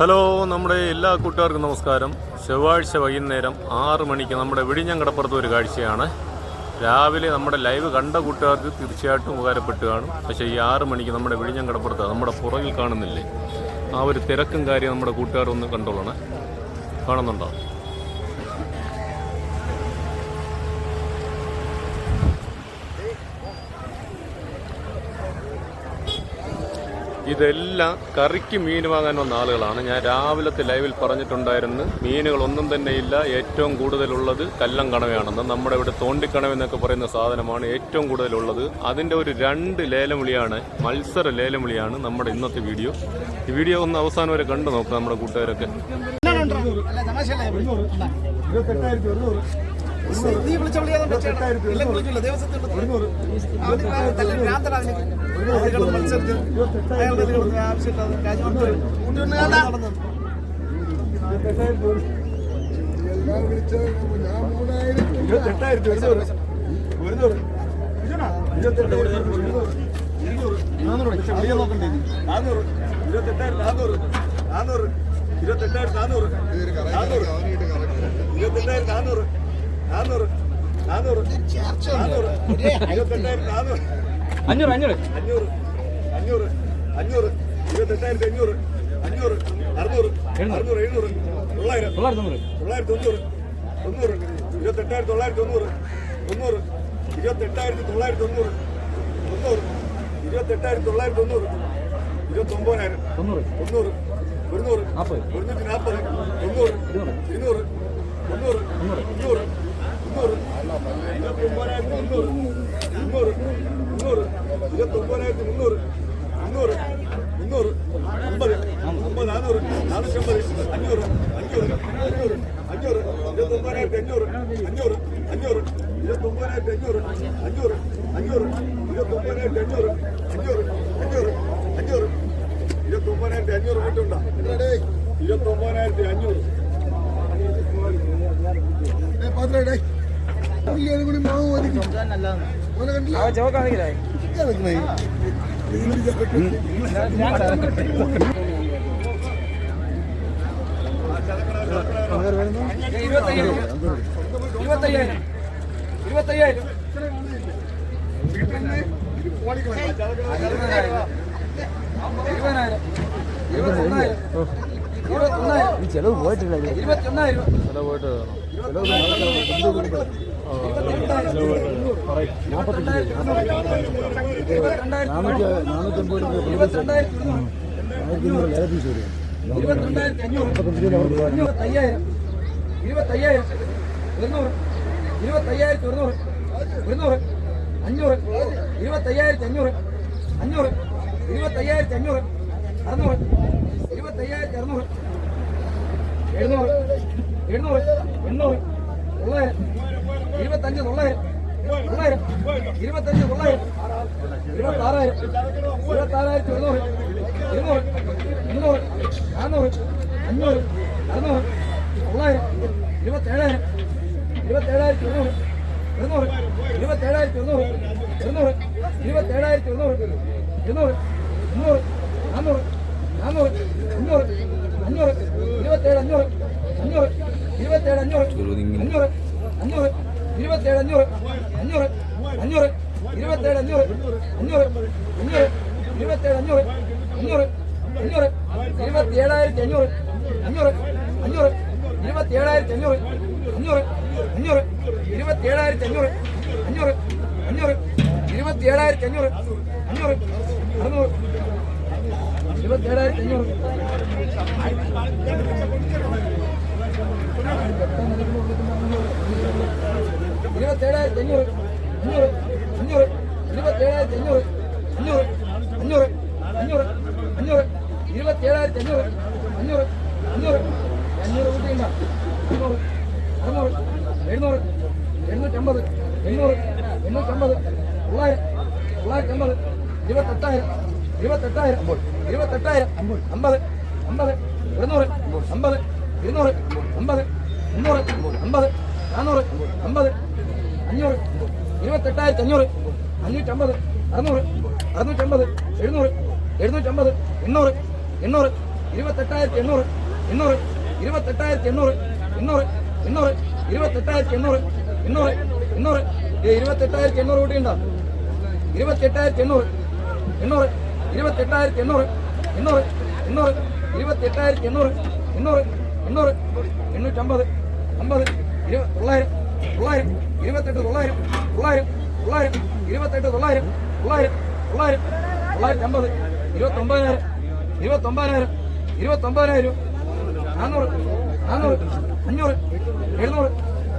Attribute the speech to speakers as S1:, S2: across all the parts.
S1: hello നമ്മുടെ എല്ലാ കൂട്ടുകാർക്കും നമസ്കാരം ചൊവ്വാഴ്ച വൈകുന്നേരം ആറ് മണിക്ക് നമ്മുടെ വിഴിഞ്ഞങ്കടപ്പുറത്ത് ഒരു കാഴ്ചയാണ് രാവിലെ നമ്മുടെ ലൈവ് കണ്ട കൂട്ടുകാർക്ക് തീർച്ചയായിട്ടും ഉപകാരപ്പെട്ടു കാണും പക്ഷേ ഈ ആറ് മണിക്ക് നമ്മുടെ വിഴിഞ്ഞങ്കടപ്പുറത്ത് നമ്മുടെ പുറകിൽ കാണുന്നില്ലേ ആ ഒരു തിരക്കും കാര്യം നമ്മുടെ കൂട്ടുകാർ ഒന്ന് കണ്ടോളണേ കാണുന്നുണ്ടോ ഇതെല്ലാം കറിക്ക് മീൻ വാങ്ങാൻ വന്ന ആളുകളാണ് ഞാൻ രാവിലത്തെ ലൈവിൽ പറഞ്ഞിട്ടുണ്ടായിരുന്നു ഒന്നും തന്നെ ഇല്ല ഏറ്റവും കൂടുതലുള്ളത് കല്ലം കണവയാണെന്ന് നമ്മുടെ ഇവിടെ തോണ്ടിക്കണവ എന്നൊക്കെ പറയുന്ന സാധനമാണ് ഏറ്റവും കൂടുതലുള്ളത് അതിൻ്റെ ഒരു രണ്ട് ലേലം വിളിയാണ് മത്സര ലേലം വിളിയാണ് നമ്മുടെ ഇന്നത്തെ വീഡിയോ ഈ വീഡിയോ ഒന്ന് അവസാനം വരെ കണ്ടു നോക്കാം നമ്മുടെ കൂട്ടുകാരൊക്കെ നീ വിളിച്ച വിളിയാതെ വിളിക്കില്ല ദേവസ്വത്തിൽ മത്സരത്തിൽ അയാളുടെ ആവശ്യമില്ലാതെ രാജ്യമെടുത്ത് ഇരുപത്തെട്ടായിരത്തി ഒരു നൂറ് ഒരു നൂറ് ഇരുപത്തെട്ട് ഒരു നൂറ് ഇരുപത്തെട്ടായിരത്തി നാനൂറ് ഇരുപത്തെട്ടായിരത്തി നാനൂറ് ഇരുപത്തെട്ടായിരത്തി നാനൂറ് നാനൂറ് നാനൂറ് നാനൂറ് ഇരുപത്തെട്ടായിരത്തി നാനൂറ് അഞ്ഞൂറ് അഞ്ഞൂറ് അഞ്ഞൂറ് അഞ്ഞൂറ് അഞ്ഞൂറ് ഇരുപത്തെട്ടായിരത്തി അഞ്ഞൂറ് അഞ്ഞൂറ് അറുന്നൂറ് അറുന്നൂറ് എഴുന്നൂറ് തൊള്ളായിരം തൊള്ളായിരത്തി തൊണ്ണൂറ് തൊള്ളായിരത്തി തൊണ്ണൂറ് തൊണ്ണൂറ് ഇരുപത്തെട്ടായിരത്തി തൊള്ളായിരത്തി തൊണ്ണൂറ്
S2: തൊണ്ണൂറ് ഇരുപത്തെട്ടായിരത്തി തൊള്ളായിരത്തി തൊണ്ണൂറ് തൊണ്ണൂറ് ഇരുപത്തെട്ടായിരത്തി തൊള്ളായിരത്തി തൊണ്ണൂറ് ഇരുപത്തൊമ്പതിനായിരം തൊണ്ണൂറ് തൊണ്ണൂറ് ഒരുന്നൂറ് ഒരുന്നൂറ്റി നാൽപ്പത് തൊണ്ണൂറ് ഇരുന്നൂറ് തൊണ്ണൂറ് ഇരുന്നൂറ് முன்னூறு இருபத்தொன்பதாயிரத்தி முன்னூறு முன்னூறு முன்னூறு இருபத்தொன்பதாயிரத்தி முன்னூறு முன்னூறு முன்னூறு ஐம்பது ஐம்பது நானூறு நானூற்றி ஐம்பது அஞ்சூறு அஞ்சூறு அஞ்சூறு அஞ்சூறு இருபத்தொன்பதாயிரத்தி அஞ்சூறு அஞ்சூறு அஞ்சூறு இருபத்தொன்பதாயிரத்தி அஞ்சூறு அஞ்சூறு அஞ்சூறு இருபத்தொன்பதாயிரத்தி அஞ்சூறு அஞ்சூறு அஞ்சூறு அஞ்சூறு ഇരുപത്തൊമ്പതിനായിരത്തി അഞ്ഞൂറ് കൂട്ടുണ്ടോ ഇരുപത്തൊമ്പതിനായിരത്തി അഞ്ഞൂറ് ഇരുപത്തയ്യായിരം ഇരുപത്തയ്യായിരം ഇരുപതിനായിരം ഇരുപത്തൊന്നായിരം ഈ ചെലവ് പോയിട്ടില്ല ചെലവ് പോയിട്ട് ഇരുപത്തയ്യായിരം ഇരുപത്തയ്യായിരം ഇരുന്നൂറ് ഇരുപത്തയ്യായിരത്തി ഒരുന്നൂറ് ഒരുന്നൂറ് അഞ്ഞൂറ് ഇരുപത്തയ്യായിരത്തി അഞ്ഞൂറ് അഞ്ഞൂറ് ഇരുപത്തയ്യായിരത്തി അഞ്ഞൂറ് അറുന്നൂറ് ഇരുപത്തയ്യായിരത്തി അറുന്നൂറ് എഴുന്നൂറ് എഴുന്നൂറ് എണ്ണൂറ് തൊള്ളായിരം ഇരുപത്തഞ്ച് തൊള്ളായിരം തൊള്ളായിരം ഇരുപത്തഞ്ച് തൊള്ളായിരം ഇരുപത്തി ആറായിരം ഇരുപത്തി ആറായിരത്തി എഴുന്നൂറ് ഇരുന്നൂറ് മുന്നൂറ് നാന്നൂറ് അഞ്ഞൂറ് അറുന്നൂറ് തൊള്ളായിരം ഇരുപത്തേഴായിരം ഇരുപത്തേഴായിരത്തി എണ്ണൂറ് ഇരുന്നൂറ് ഇരുപത്തേഴായിരത്തി എണ്ണൂറ് ഇരുന്നൂറ് ഇരുന്നൂറ് നാന്നൂറ് നാനൂറ് അഞ്ഞൂറ് അഞ്ഞൂറ് ഇരുപത്തേഴ് അഞ്ഞൂറ് അഞ്ഞൂറ് ഇരുപത്തേഴ് അഞ്ഞൂറ് അഞ്ഞൂറ് അഞ്ഞൂറ് ഇരുപത്തേഴ് അഞ്ഞൂറ് അഞ്ഞൂറ് അഞ്ഞൂറ് ഇരുപത്തേഴ് അഞ്ഞൂറ് അഞ്ഞൂറ് അഞ്ഞൂറ് അറുന്നൂറ് ഇരുപത്തേഴായിരത്തി അഞ്ഞൂറ് ഇരുപത്തേഴായിരത്തി അഞ്ഞൂറ് അഞ്ഞൂറ് അഞ്ഞൂറ് ഇരുപത്തേഴായിരത്തി അഞ്ഞൂറ് അഞ്ഞൂറ് അഞ്ഞൂറ് അഞ്ഞൂറ് അഞ്ഞൂറ് ഇരുപത്തേഴായിരത്തി അഞ്ഞൂറ് അഞ്ഞൂറ് അഞ്ഞൂറ് അഞ്ഞൂറ് കൂട്ടിയില്ല അഞ്ഞൂറ് അറുന്നൂറ് എഴുന്നൂറ് എഴുന്നൂറ്റമ്പത് എണ്ണൂറ് എണ്ണൂറ്റമ്പത് തൊള്ളായിരം തൊള്ളായിരത്തി അമ്പത് ഇരുപത്തെട്ടായിരം ഇരുപത്തെട്ടായിരം അമ്പോൾ ഇരുപത്തെട്ടായിരം അമ്പോൾ അമ്പത് അമ്പത് ഇരുന്നൂറ് അമ്പത് ഇരുന്നൂറ് അമ്പത് മുന്നൂറ് അമ്പത് നാനൂറ് അമ്പത് അഞ്ഞൂറ് ഇരുപത്തെട്ടായിരത്തി അഞ്ഞൂറ് അഞ്ഞൂറ്റമ്പത് അറുന്നൂറ് അറുന്നൂറ്റമ്പത് എഴുന്നൂറ് എഴുന്നൂറ്റമ്പത് എണ്ണൂറ് എണ്ണൂറ് ഇരുപത്തെട്ടായിരത്തി എണ്ണൂറ് എണ്ണൂറ് ഇരുപത്തെട്ടായിരത്തി എണ്ണൂറ് എണ്ണൂറ് എണ്ണൂറ് ഇരുപത്തെട്ടായിരത്തി ഇരുപത്തെട്ടായിരത്തി എണ്ണൂറ് എണ്ണൂറ് ഇരുപത്തെട്ടായിരത്തി എണ്ണൂറ് എണ്ണൂറ് എണ്ണൂറ് ഇരുപത്തെട്ടായിരത്തി എണ്ണൂറ് എണ്ണൂറ് എണ്ണൂറ് എണ്ണൂറ്റമ്പത് അമ്പത് ഇരു തൊള്ളായിരം തൊള്ളായിരം ഇരുപത്തെട്ട് തൊള്ളായിരം തൊള്ളായിരം തൊള്ളായിരം ഇരുപത്തെട്ട് തൊള്ളായിരം തൊള്ളായിരം തൊള്ളായിരം തൊള്ളായിരത്തി അമ്പത് ഇരുപത്തൊമ്പതിനായിരം ഇരുപത്തൊമ്പതിനായിരം ഇരുപത്തൊമ്പതിനായിരം നാനൂറ് നാനൂറ് അഞ്ഞൂറ് എഴുന്നൂറ്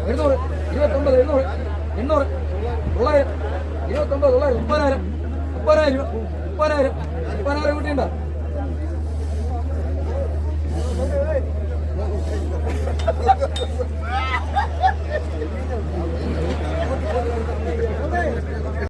S2: എഴുന്നൂറ് ഇരുപത്തൊമ്പത് എഴുന്നൂറ് എണ്ണൂറ് തൊള്ളായിരം ഇരുപത്തൊമ്പത് തൊള്ളായിരം മുപ്പതിനായിരം മുപ്പതിനായിരം രൂപ പതിനായിരം പതിനായിരം കുട്ടിയുണ്ടോ Ha ha